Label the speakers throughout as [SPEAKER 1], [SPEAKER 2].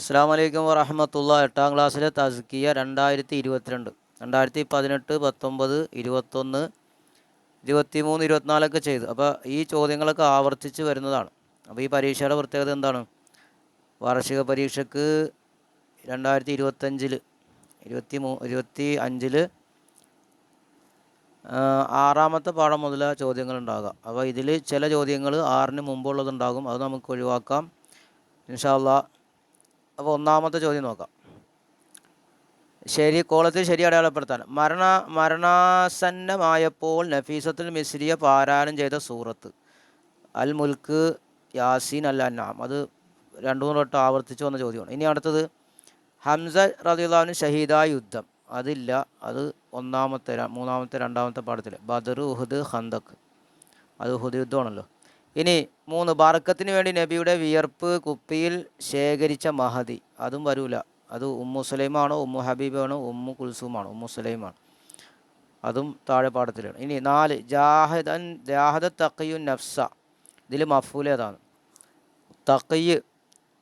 [SPEAKER 1] അസ്സാം വലൈക്കും വറഹമത്തുള്ള എട്ടാം ക്ലാസ്സിലെ തസ്കിയ രണ്ടായിരത്തി ഇരുപത്തിരണ്ട് രണ്ടായിരത്തി പതിനെട്ട് പത്തൊമ്പത് ഇരുപത്തൊന്ന് ഇരുപത്തി മൂന്ന് ഇരുപത്തിനാലൊക്കെ ചെയ്തു. അപ്പോൾ ഈ ചോദ്യങ്ങളൊക്കെ ആവർത്തിച്ച് വരുന്നതാണ്. അപ്പോൾ ഈ പരീക്ഷയുടെ പ്രത്യേകത എന്താണ്? വാർഷിക പരീക്ഷയ്ക്ക് രണ്ടായിരത്തി ഇരുപത്തഞ്ചിൽ ഇരുപത്തി മൂ ഇരുപത്തി അഞ്ചിൽ ആറാമത്തെ പാഠം മുതൽ ചോദ്യങ്ങൾ ഉണ്ടാകുക അപ്പോൾ ഇതിൽ ചില ചോദ്യങ്ങൾ ആറിന് മുമ്പുള്ളതുണ്ടാകും. അത് നമുക്ക് ഒഴിവാക്കാം. ഇൻഷാല്ലാ അപ്പോൾ ഒന്നാമത്തെ ചോദ്യം നോക്കാം. ശരി കോളത്തിൽ ശരി അടയാളപ്പെടുത്താൻ. മരണ മരണാസന്നമായപ്പോൾ നഫീസത്തുൽ മിസ്രിയ പാരായണം ചെയ്ത സൂറത്ത്. അൽ മുൽക്ക് യാസീൻ അൽ അന്നാം. അത് രണ്ടു മൂന്ന് വട്ടം ആവർത്തിച്ച് വന്ന ചോദ്യമാണ്. ഇനി അടുത്തത്. ഹംസ റദിയുള്ളാവിന് ഷഹീദായ യുദ്ധം. അതില്ല. അത് ഒന്നാമത്തെ മൂന്നാമത്തെ രണ്ടാമത്തെ പാഠത്തിൽ ബദർ ഉഹദ് ഹന്തക് അത് ഉഹദ് യുദ്ധമാണല്ലോ. ഇനി മൂന്ന് ബർക്കത്തിന് വേണ്ടി നബിയുടെ വിയർപ്പ് കുപ്പിയിൽ ശേഖരിച്ച മഹതി അതും വരൂല. അത് ഉമ്മു സുലൈമാണോ ഉമ്മു ഹബീബാണോ ഉമ്മു കുൽസുമാണോ ഉമ്മു സുലൈമാണ് അതും താഴെ പാഠത്തിലാണ്. ഇനി നാല് ജാഹദൻ ജാഹദ തക്കയു നഫ്സ. ഇതിൽ മഫൂലേതാണ് തക്കയ്യ്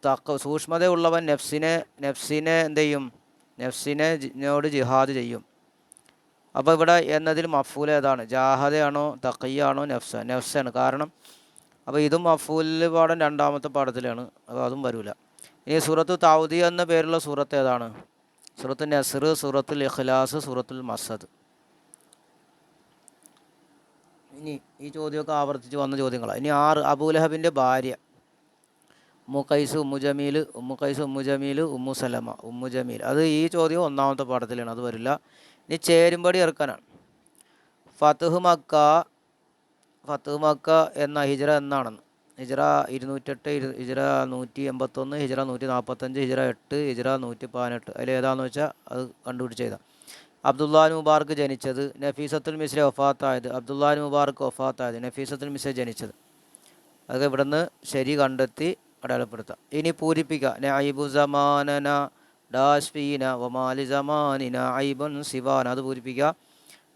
[SPEAKER 1] തക്ക സൂക്ഷ്മതയുള്ളവൻ നഫ്സിനെ നഫ്സിനെ എന്ത് ചെയ്യും? നഫ്സിനെ ജിനോട് ജിഹാദ് ചെയ്യും. അപ്പോൾ ഇവിടെ എന്നതിൽ മഫൂലേതാണ് ജാഹദയാണോ തക്കയ്യാണോ നഫ്സ നഫ്സാണ് കാരണം അപ്പോൾ ഇതും അഫൂലിൽ പാഠം രണ്ടാമത്തെ പാഠത്തിലാണ്. അപ്പോൾ അതും വരില്ല ഇനി സൂറത്ത് തൗദി എന്ന പേരുള്ള സൂറത്ത് ഏതാണ്? സൂറത്ത് നസർ സൂറത്തുൽ ഇഖ്ലാസ് സൂറത്തുൽ മസദ് ഇനി ഈ ചോദ്യമൊക്കെ ആവർത്തിച്ച് വന്ന ചോദ്യങ്ങളാണ് ഇനി ആറ് അബൂലഹബിന്റെ ഭാര്യ. ഉമ്മു കൈസ് ഉമ്മു ജമീൽ ഉമ്മു കൈസ് Umm Jameel Umm Salama Umm Jameel അത് ഈ ചോദ്യം ഒന്നാമത്തെ പാഠത്തിലാണ്. അത് വരില്ല. ഇനി ചേരുംപടി ഇറക്കാനാണ്. ഫത്തുഹ് മക്ക ഫത്തുഹ് മക്ക എന്ന ഹിജറ എന്നാണെന്ന്. ഹിജറ ഇരുന്നൂറ്റെട്ട് ഇരു ഹിജറ നൂറ്റി എൺപത്തൊന്ന് ഹിജറ നൂറ്റി നാൽപ്പത്തഞ്ച് ഹിജറ എട്ട് ഹിജറ നൂറ്റി പതിനെട്ട് അതിൽ ഏതാണെന്ന് വെച്ചാൽ അത് കണ്ടുപിടിച്ച് ചെയ്താൽ അബ്ദുല്ലാൻ മുബാർക്ക് ജനിച്ചത് നഫീസത്തുൽ മിസ്ര വഫാത്തായത്. അബ്ദുല്ലാൻ മുബാർക്ക് വഫാത്തായത് നഫീസത്തുൽ മിസ്ര ജനിച്ചത്. അതൊക്കെ ഇവിടുന്ന് ശരി കണ്ടെത്തി അടയാളപ്പെടുത്താം. ഇനി പൂരിപ്പിക്കുക നൈബു സമാനന ഡാസ്ഫീന വമാലി സമാനിന ഐബുൻ സിവാന. അത് പൂരിപ്പിക്കുക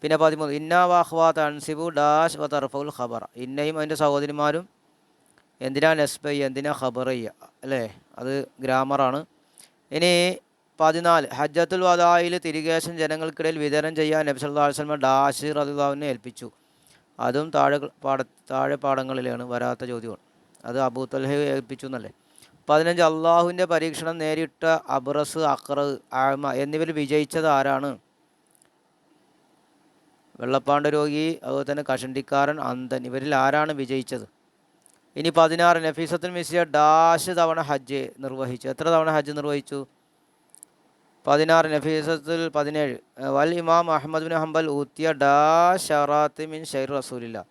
[SPEAKER 1] പിന്നെ പതിമൂന്ന്. ഇന്ന വാഹ്വാത്ത് അൻസിബു ഡാഷ് വ തർഫുൽ ഖബറ. ഇന്നയും അതിന്റെ സഹോദരിമാരും എന്തിനാ നെസ്ബൈ എന്തിനാ ഖബറയ്യ അല്ലേ? അത് ഗ്രാമറാണ് ഇനി പതിനാല്. ഹജ്ജത്തുൽ വദായിൽ തിരികേശം ജനങ്ങൾക്കിടയിൽ വിതരണം ചെയ്യാൻ നബി അലൈഹി വസല്ലം ഡാഷിർ അള്ളാഹുവിനെ ഏൽപ്പിച്ചു. അതും താഴെ പാട താഴെ പാടങ്ങളിലാണ് വരാത്ത ചോദ്യം അത് അബൂ തൽഹ ഏൽപ്പിച്ചു എന്നല്ലേ? പതിനഞ്ച്. അള്ളാഹുവിന്റെ പരീക്ഷണം നേരിട്ട അബ്രസ് അക്ര ആമ എന്നിവർ വിജയിച്ചത് ആരാണ്? വെള്ളപ്പാണ്ട് രോഗി അതുപോലെ തന്നെ കഷണ്ടിക്കാരൻ അന്തൻ ഇവരിൽ ആരാണ് വിജയിച്ചത്? ഇനി പതിനാറ് നഫീസത്തുൽ മിസിയ ഡാഷ് തവണ ഹജ്ജ് നിർവഹിച്ചു. എത്ര തവണ ഹജ്ജ് നിർവഹിച്ചു? പതിനാറ് നഫീസത്തുൽ പതിനേഴ്. വൽ ഇമാം അഹമ്മദ് ബിൻ ഹംബൽ ഊത്തിയ ഡാ ഷറാത്ത് മിൻ ഷൈർ റസൂലില്ല.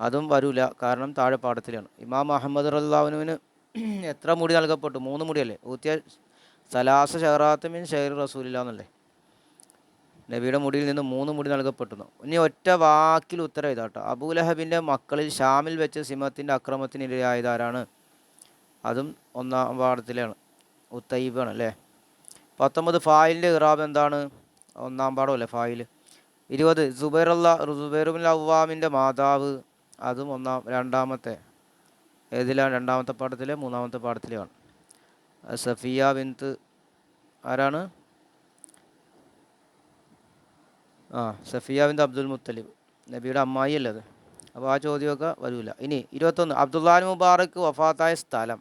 [SPEAKER 1] അതും വരൂല കാരണം താഴെ പാഠത്തിലാണ്. ഇമാം അഹമ്മദ് റല്ലാവിനുവിന് എത്ര മുടി നൽകപ്പെട്ടു? മൂന്ന് മുടിയല്ലേ? ഊത്തിയ സലാസ് ഷറാത്ത് മിൻ ഷൈർ റസൂലില്ല എന്നല്ലേ? നബിയുടെ മുടിയിൽ നിന്ന് മൂന്ന് മുടി നൽകപ്പെട്ടുന്നു. ഇനി ഒറ്റ വാക്കിൽ ഉത്തരം ഇതാട്ടോ അബൂലഹബിന്റെ മക്കളിൽ ഷാമിൽ വെച്ച് സിംഹത്തിന്റെ അക്രമത്തിനിരയായതാരാണ്? അതും ഒന്നാം പാഠത്തിലാണ് ഉത്തൈബാണ് അല്ലേ? പത്തൊമ്പത് ഫായിലിന്റെ ഇറാബ് എന്താണ്? ഒന്നാം പാഠം അല്ലേ ഫായിൽ ഇരുപത് സുബൈറുള്ള സുബൈറുബിൻ അവ്വാമിന്റെ മാതാവ് അതും ഒന്നാം രണ്ടാമത്തെ ഏതിലാണ്? രണ്ടാമത്തെ പാഠത്തിലെ മൂന്നാമത്തെ പാഠത്തിലെയാണ് അത് സഫിയ ബിന്ത് ആരാണ്? ആ സഫിയ ബിൻ അബ്ദുൽ മുത്തലിബ് നബിയുടെ അമ്മായി അല്ലേ അത്? അപ്പോൾ ആ ചോദ്യമൊക്കെ വരില്ല ഇനി ഇരുപത്തൊന്ന് അബ്ദുല്ലാൻ മുബാറക്ക് വഫാത്തായ സ്ഥലം.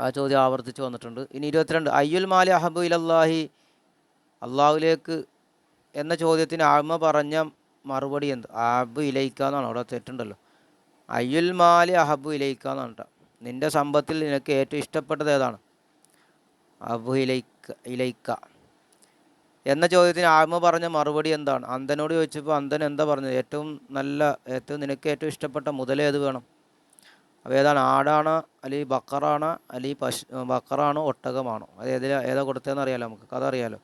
[SPEAKER 1] ആ ചോദ്യം ആവർത്തിച്ച് വന്നിട്ടുണ്ട്. ഇനി ഇരുപത്തിരണ്ട് അയ്യുൽ മാലി അഹബു ഇലല്ലാഹി അള്ളാഹുലേക്ക് എന്ന ചോദ്യത്തിന് ആമ പറഞ്ഞ മറുപടി എന്ത്? അഹബു ഇലയിക്ക എന്നാണ്. അവിടെ തെറ്റുണ്ടല്ലോ. അയ്യുൽ മാലി അഹബു ഇലയിക്ക എന്നാണ് കേട്ടോ. നിന്റെ സമ്പത്തിൽ നിനക്ക് ഏറ്റവും ഇഷ്ടപ്പെട്ടത് ഏതാണ്? അബു ഇലയിക്ക ഇലയിക്ക എന്ന ചോദ്യത്തിന് ആത്മ പറഞ്ഞ മറുപടി എന്താണ്? അന്തനോട് ചോദിച്ചപ്പോൾ അന്തൻ എന്താ പറഞ്ഞത്? ഏറ്റവും നല്ല ഏറ്റവും നിനക്ക് ഏറ്റവും ഇഷ്ടപ്പെട്ട മുതൽ ഏത് വേണം? അപ്പോൾ ഏതാണ്? ആടാണ് അല്ലെങ്കിൽ ബക്കറാണ് അല്ലെങ്കിൽ പശു ബക്കറാണോ ഒട്ടകമാണോ? അത് ഏതിലാ ഏതാ കൊടുത്തതെന്ന് അറിയാലോ നമുക്ക്? കഥ അറിയാലോ.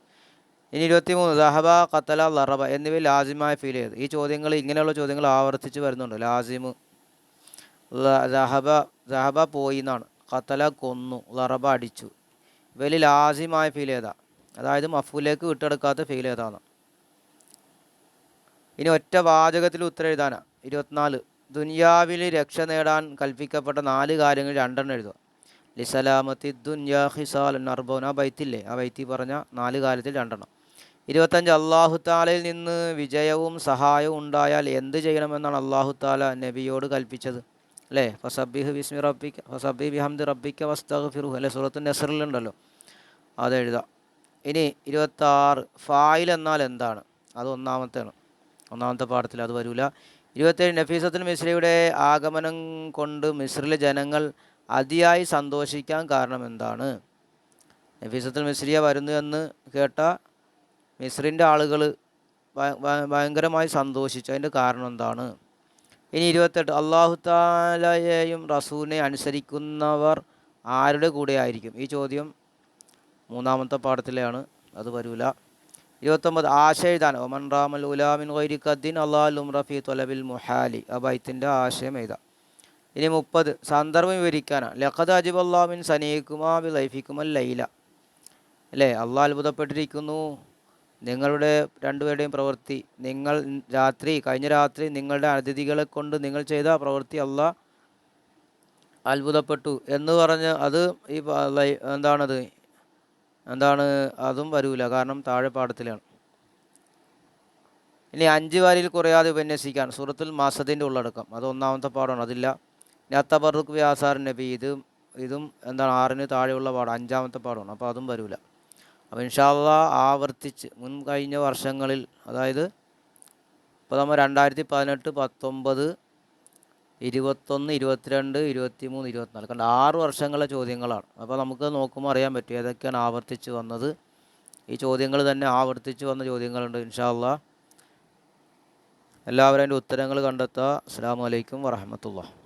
[SPEAKER 1] ഇനി ഇരുപത്തി മൂന്ന് ദഹബ കത്തല ലറബ എന്നിവ ലാസിമായ ഫീൽ ചെയ്ത്. ഈ ചോദ്യങ്ങൾ ഇങ്ങനെയുള്ള ചോദ്യങ്ങൾ ആവർത്തിച്ച് വരുന്നുണ്ട്. ലാസിമ് ദഹബ ദഹബ പോയി എന്നാണ്. കത്തല കൊന്നു ലറബ അടിച്ചു. ഇവയിൽ ലാസിമായ ഫീൽ ചെയ്താ. അതായത് മഫൂലേക്ക് വിട്ടെടുക്കാത്ത ഫെയിൽ ഏതാണ് ഇനി ഒറ്റ വാചകത്തിൽ ഉത്തരം എഴുതാനാ. ഇരുപത്തിനാല്. ദുനിയാവിൽ രക്ഷ നേടാൻ കൽപ്പിക്കപ്പെട്ട നാല് കാര്യങ്ങൾ രണ്ടെണ്ണം എഴുതുക. ലിസലാമത്തി ദുന്യാ ഹിസാൽ നർബോന ബൈത്തില്ലേ? ആ ബൈത്തി പറഞ്ഞ നാല് കാര്യത്തിൽ രണ്ടെണ്ണം. ഇരുപത്തഞ്ച്. അള്ളാഹു താലയിൽ നിന്ന് വിജയവും സഹായവും ഉണ്ടായാൽ എന്ത് ചെയ്യണമെന്നാണ് അള്ളാഹു താല നബിയോട് കൽപ്പിച്ചത്. അല്ലേ? ഫസബിഹ് ബിസ്മി റബ്ബിക്ക ഫസബി ബിഹംദ് റബ്ബിക്ക വസ്തഫിറു അല്ലെ? സൂറത്ത് നെസറിലുണ്ടല്ലോ അതെഴുതാം ഇനി ഇരുപത്താറ് ഫായിൽ എന്നാൽ എന്താണ്? അത് ഒന്നാമത്തെയാണ്. ഒന്നാമത്തെ പാഠത്തിൽ അത് വരില്ല ഇരുപത്തേഴ് നഫീസത്തുൽ മിശ്രയുടെ ആഗമനം കൊണ്ട് മിശ്രിലെ ജനങ്ങൾ അതിയായി സന്തോഷിക്കാൻ കാരണം എന്താണ്? നഫീസത്തുൽ മിശ്രിയ വരുന്നു എന്ന് കേട്ട മിശ്രിന്റെ ആളുകൾ ഭയങ്കരമായി സന്തോഷിച്ചു. അതിന്റെ കാരണം എന്താണ്? ഇനി ഇരുപത്തെട്ട് അള്ളാഹു താലയെയും റസൂലിനെ അനുസരിക്കുന്നവർ ആരുടെ കൂടെ ആയിരിക്കും ഈ ചോദ്യം മൂന്നാമത്തെ പാഠത്തിലെയാണ് അത് വരൂല. ഇരുപത്തൊമ്പത് ആശയം എഴുതാൻ ഒമൻ റാമൽ ഉലാമിൻ ഖൈരിഖദ്ദീൻ അള്ളാഹുലും റഫി തൊലബിൽ മുഹാലി. ആ ബൈത്തിന്റെ ആശയം എഴുതാം. ഇനി മുപ്പത് സന്ദർഭം വിവരിക്കാനാണ്. ലഖദ് അജിബ് അള്ളാമിൻ സനീക്കുമാ ബി ലൈഫിക്കുമൽ ലൈല. അല്ലേ? അള്ളാഹ് അത്ഭുതപ്പെട്ടിരിക്കുന്നു. നിങ്ങളുടെ രണ്ടുപേരുടെയും പ്രവൃത്തി നിങ്ങൾ രാത്രി കഴിഞ്ഞ രാത്രി നിങ്ങളുടെ അതിഥികളെ കൊണ്ട് നിങ്ങൾ ചെയ്ത പ്രവൃത്തി അള്ളാഹ് അത്ഭുതപ്പെട്ടു എന്ന് പറഞ്ഞ് അത് ഈ എന്താണത്? എന്താണ് അതും വരൂല. കാരണം താഴെ പാടത്തിലാണ് ഇനി അഞ്ച് വാരിയിൽ കുറയാതെ ഉപന്യസിക്കാൻ സൂറത്തുൽ മാസത്തിന്റെ ഉള്ളടക്കം. അത് ഒന്നാമത്തെ പാഠമാണ്. അതില്ല. നത്തബറുക്ക് വ്യാസാർ നബി. ഇത് ഇതും എന്താണ് ആറിന് താഴെയുള്ള പാഠം അഞ്ചാമത്തെ പാഠമാണ്. അപ്പോൾ അതും വരൂല. അപ്പോൾ ഇൻഷാല്ല ആവർത്തിച്ച് മുൻ കഴിഞ്ഞ വർഷങ്ങളിൽ അതായത് ഇപ്പോൾ നമ്മൾ രണ്ടായിരത്തി പതിനെട്ട് പത്തൊമ്പത് ഇരുപത്തൊന്ന് ഇരുപത്തിരണ്ട് ഇരുപത്തി മൂന്ന് ഇരുപത്തിനാല്. കണ്ട? ആറ് വർഷങ്ങളെ ചോദ്യങ്ങളാണ്. അപ്പോൾ നമുക്ക് നോക്കുമ്പോൾ അറിയാൻ പറ്റും ഏതൊക്കെയാണ് ആവർത്തിച്ച് വന്നത്. ഈ ചോദ്യങ്ങൾ തന്നെ ആവർത്തിച്ച് വന്ന ചോദ്യങ്ങളുണ്ട് ഇൻഷാല്ല എല്ലാവരും അതിന്റെ ഉത്തരങ്ങൾ കണ്ടെത്തുക. അസ്സാം വലൈക്കും വറഹമത്തുള്ള